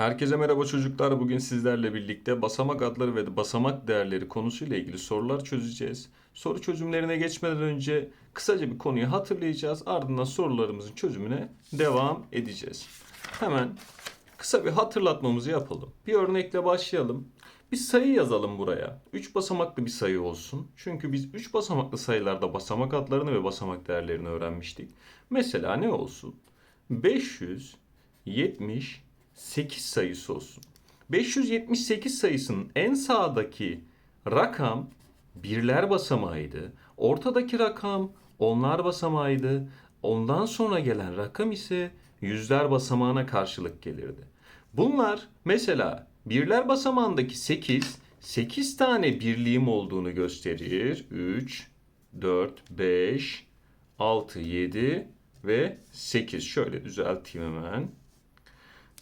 Herkese merhaba çocuklar. Bugün sizlerle birlikte basamak adları ve basamak değerleri konusuyla ilgili sorular çözeceğiz. Soru çözümlerine geçmeden önce kısaca bir konuyu hatırlayacağız. Ardından sorularımızın çözümüne devam edeceğiz. Hemen kısa bir hatırlatmamızı yapalım. Bir örnekle başlayalım. Bir sayı yazalım buraya. 3 basamaklı bir sayı olsun. Çünkü biz 3 basamaklı sayılarda basamak adlarını ve basamak değerlerini öğrenmiştik. Mesela ne olsun? 578 sayısı olsun. 578 sayısının en sağdaki rakam birler basamağıydı. Ortadaki rakam onlar basamağıydı. Ondan sonra gelen rakam ise yüzler basamağına karşılık gelirdi. Bunlar mesela birler basamağındaki 8, 8 tane birliğim olduğunu gösterir. 3, 4, 5, 6, 7 ve 8. Şöyle düzelteyim hemen.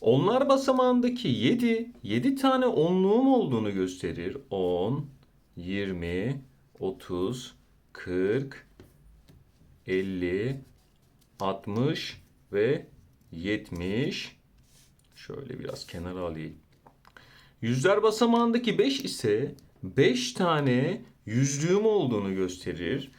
Onlar basamağındaki 7, 7 tane onluğum olduğunu gösterir. 10, 20, 30, 40, 50, 60 ve 70. Şöyle biraz kenara alayım. Yüzler basamağındaki 5 ise 5 tane yüzlüğüm olduğunu gösterir.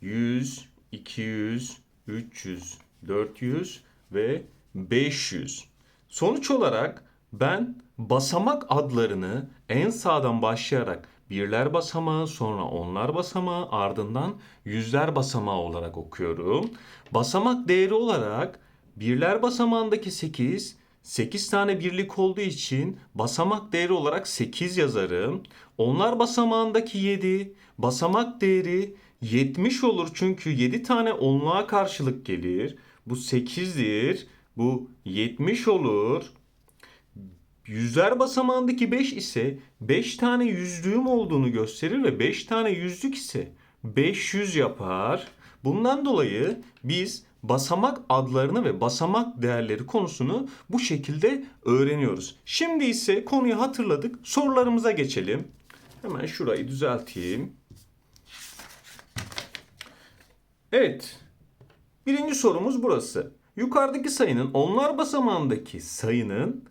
100, 200, 300, 400 ve 500. Sonuç olarak ben basamak adlarını en sağdan başlayarak birler basamağı, sonra onlar basamağı, ardından yüzler basamağı olarak okuyorum. Basamak değeri olarak birler basamağındaki 8, 8 tane birlik olduğu için basamak değeri olarak 8 yazarım. Onlar basamağındaki 7, basamak değeri 70 olur çünkü 7 tane onluğa karşılık gelir. Bu 8'dir. Bu 70 olur. Yüzler basamağındaki 5 ise 5 tane yüzlüğüm olduğunu gösterir ve 5 tane yüzlük ise 500 yapar. Bundan dolayı biz basamak adlarını ve basamak değerleri konusunu bu şekilde öğreniyoruz. Şimdi ise konuyu hatırladık. Sorularımıza geçelim. Hemen şurayı düzelteyim. Evet. Birinci sorumuz burası. Yukarıdaki sayının onlar basamağındaki sayının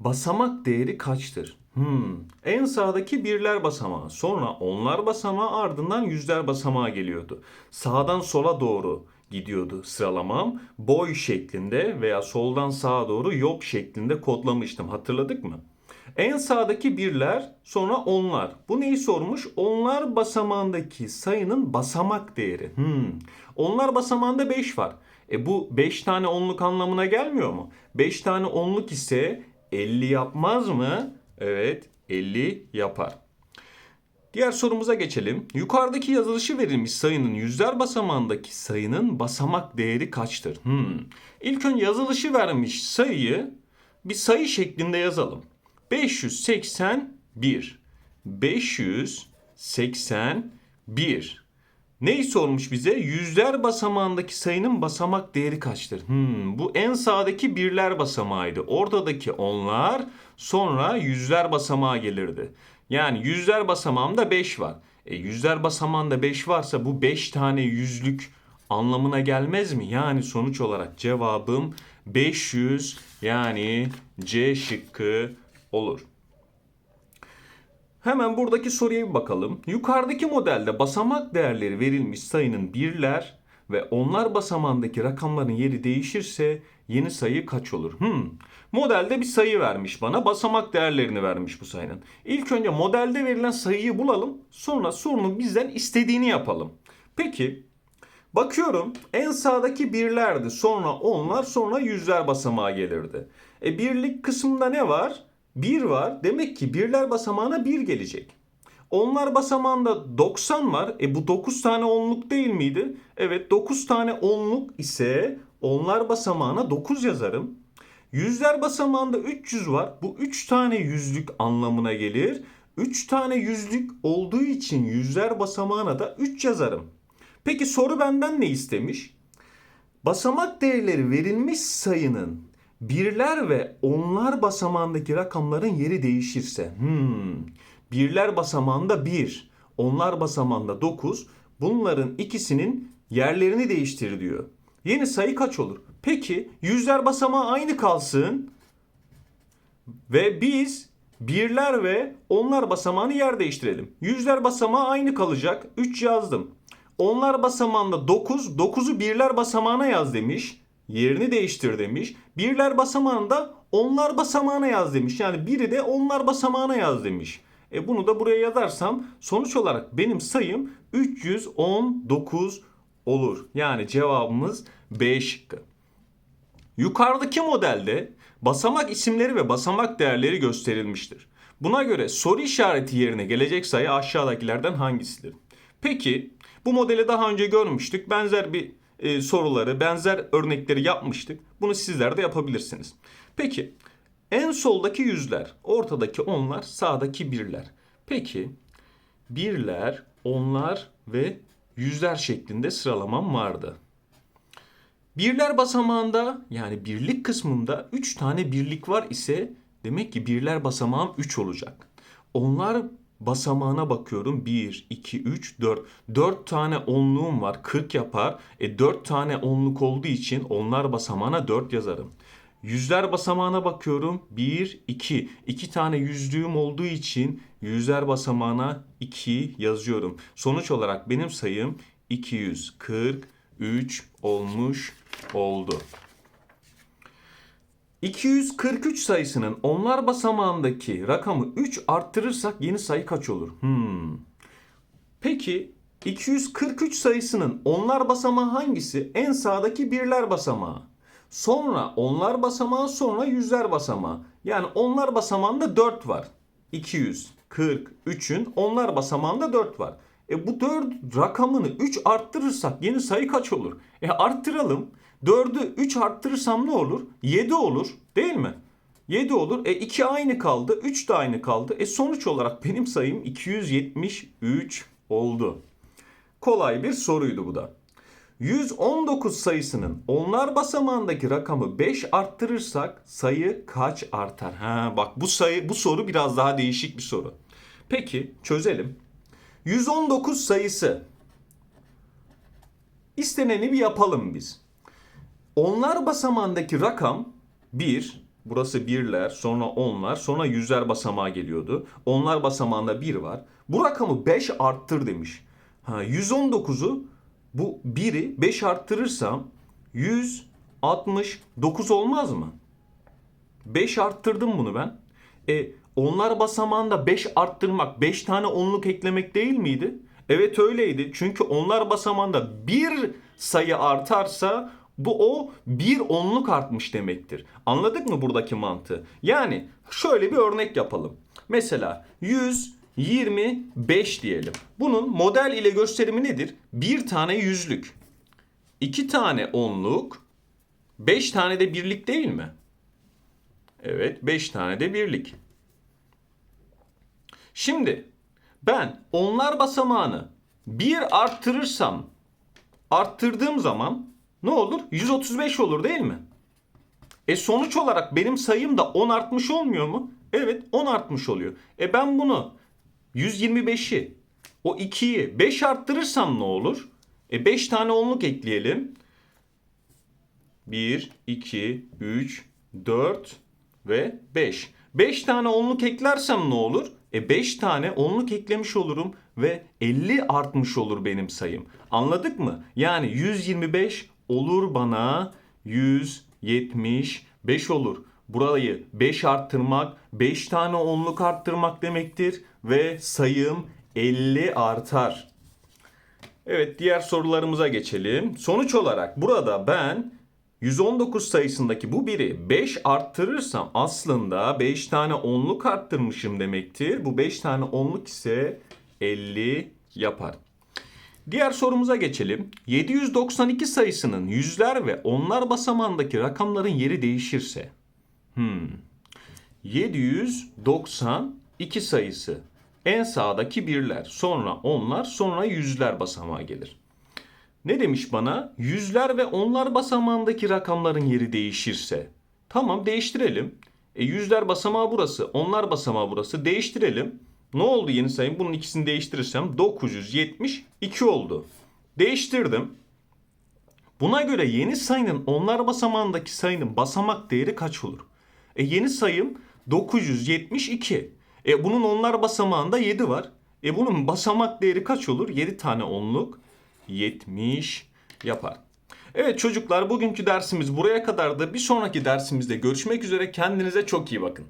basamak değeri kaçtır? Hmm. En sağdaki birler basamağı, sonra onlar basamağı, ardından yüzler basamağı geliyordu. Sağdan sola doğru gidiyordu sıralamam. Boy şeklinde veya soldan sağa doğru yok şeklinde kodlamıştım. Hatırladık mı? En sağdaki birler, sonra onlar. Bu neyi sormuş? Onlar basamağındaki sayının basamak değeri. Hmm. Onlar basamağında 5 var. E bu 5 tane onluk anlamına gelmiyor mu? 5 tane onluk ise 50 yapmaz mı? Evet, 50 yapar. Diğer sorumuza geçelim. Yukarıdaki yazılışı verilmiş sayının yüzler basamağındaki sayının basamak değeri kaçtır? Hmm. İlk önce yazılışı vermiş sayıyı bir sayı şeklinde yazalım. 581. 581. Neyi sormuş bize? Yüzler basamağındaki sayının basamak değeri kaçtır? Hmm, bu en sağdaki birler basamağıydı. Ortadaki onlar sonra yüzler basamağı gelirdi. Yani yüzler basamağında 5 var. E, yüzler basamağında 5 varsa bu 5 tane yüzlük anlamına gelmez mi? Yani sonuç olarak cevabım 500 yani C şıkkı olur. Hemen buradaki soruya bir bakalım. Yukarıdaki modelde basamak değerleri verilmiş sayının birler ve onlar basamağındaki rakamların yeri değişirse yeni sayı kaç olur? Hmm. Modelde bir sayı vermiş bana. Basamak değerlerini vermiş bu sayının. İlk önce modelde verilen sayıyı bulalım. Sonra sorunun bizden istediğini yapalım. Peki Bakıyorum en sağdaki birlerdi. Sonra onlar sonra yüzler basamağı gelirdi. E birlik kısmında ne var? 1 var. Demek ki birler basamağına 1 gelecek. Onlar basamağında 90 var. E bu 9 tane onluk değil miydi? Evet 9 tane onluk ise onlar basamağına 9 yazarım. Yüzler basamağında 300 var. Bu 3 tane yüzlük anlamına gelir. 3 tane yüzlük olduğu için yüzler basamağına da 3 yazarım. Peki soru benden ne istemiş? Basamak değerleri verilmiş sayının birler ve onlar basamağındaki rakamların yeri değişirse. Hmm, birler basamağında 1, onlar basamağında 9. Bunların ikisinin yerlerini değiştir diyor. Yeni sayı kaç olur? Peki yüzler basamağı aynı kalsın. Ve biz birler ve onlar basamağını yer değiştirelim. Yüzler basamağı aynı kalacak. 3 yazdım. Onlar basamağında 9, 9'u birler basamağına yaz demiş. Yerini değiştir demiş. Birler basamağında onlar basamağına yaz demiş. Yani biri de onlar basamağına yaz demiş. E bunu da buraya yazarsam sonuç olarak benim sayım 319 olur. Yani cevabımız B şıkkı. Yukarıdaki modelde basamak isimleri ve basamak değerleri gösterilmiştir. Buna göre soru işareti yerine gelecek sayı aşağıdakilerden hangisidir? Peki bu modeli daha önce görmüştük. Benzer bir e, soruları, benzer örnekleri yapmıştık. Bunu sizler de yapabilirsiniz. Peki en soldaki yüzler, ortadaki onlar, sağdaki birler. Peki birler, onlar ve yüzler şeklinde sıralamam vardı. Birler basamağında yani birlik kısmında 3 tane birlik var ise demek ki birler basamağım 3 olacak. Onlar basamağına bakıyorum 1, 2, 3, 4. 4 tane onluğum var 40 yapar. E 4 tane onluk olduğu için onlar basamağına 4 yazarım. Yüzler basamağına bakıyorum 1, 2. 2 tane yüzlüğüm olduğu için yüzler basamağına 2 yazıyorum. Sonuç olarak benim sayım 243 olmuş oldu. 243 sayısının onlar basamağındaki rakamı 3 arttırırsak yeni sayı kaç olur? Hmm. Peki 243 sayısının onlar basamağı hangisi? En sağdaki birler basamağı. Sonra onlar basamağı sonra yüzler basamağı. Yani onlar basamağında 4 var. 243'ün onlar basamağında 4 var. E bu 4 rakamını 3 arttırırsak yeni sayı kaç olur? E arttıralım. 4'ü 3 arttırırsam ne olur? 7 olur değil mi? 7 olur. E 2 aynı kaldı. 3 de aynı kaldı. E sonuç olarak benim sayım 273 oldu. Kolay bir soruydu bu da. 119 sayısının onlar basamağındaki rakamı 5 arttırırsak sayı kaç artar? Ha bak bu sayı bu soru biraz daha değişik bir soru. Peki çözelim. 119 sayısı isteneni bir yapalım biz. Onlar basamağındaki rakam 1, burası birler, sonra onlar, sonra yüzler basamağı geliyordu. Onlar basamağında 1 var. Bu rakamı 5 arttır demiş. Ha 119'u bu 1'i 5 arttırırsam 169 olmaz mı? 5 arttırdım bunu ben. E onlar basamağında 5 arttırmak 5 tane onluk eklemek değil miydi? Evet öyleydi. Çünkü onlar basamağında bir sayı artarsa bu o bir onluk artmış demektir. Anladık mı buradaki mantığı? Yani şöyle bir örnek yapalım. Mesela 125 diyelim. Bunun model ile gösterimi nedir? Bir tane yüzlük, iki tane onluk, beş tane de birlik değil mi? Evet, beş tane de birlik. Şimdi ben onlar basamağını bir arttırırsam arttırdığım zaman ne olur? 135 olur değil mi? E sonuç olarak benim sayım da 10 artmış olmuyor mu? Evet 10 artmış oluyor. E ben bunu 125'i o 2'yi 5 arttırırsam ne olur? E 5 tane onluk ekleyelim. 1, 2, 3, 4 ve 5. 5 tane onluk eklersem ne olur? E 5 tane onluk eklemiş olurum ve 50 artmış olur benim sayım. Anladık mı? Yani 125 olur bana 175 olur. Burayı 5 arttırmak, 5 tane onluk arttırmak demektir ve sayım 50 artar. Evet diğer sorularımıza geçelim. Sonuç olarak burada ben 119 sayısındaki bu biri 5 arttırırsam aslında 5 tane onluk arttırmışım demektir. Bu 5 tane onluk ise 50 yapar. Diğer sorumuza geçelim. 792 sayısının yüzler ve onlar basamağındaki rakamların yeri değişirse. Hmm. 792 sayısı. En sağdaki birler, sonra onlar, sonra yüzler basamağı gelir. Ne demiş bana? Yüzler ve onlar basamağındaki rakamların yeri değişirse. Tamam değiştirelim. E yüzler basamağı burası, onlar basamağı burası. Değiştirelim. Ne oldu yeni sayım? Bunun ikisini değiştirirsem 972 oldu. Değiştirdim. Buna göre yeni sayının onlar basamağındaki sayının basamak değeri kaç olur? E yeni sayım 972. E bunun onlar basamağında 7 var. E bunun basamak değeri kaç olur? 7 tane onluk 70 yapar. Evet çocuklar bugünkü dersimiz buraya kadardı. Bir sonraki dersimizde görüşmek üzere. Kendinize çok iyi bakın.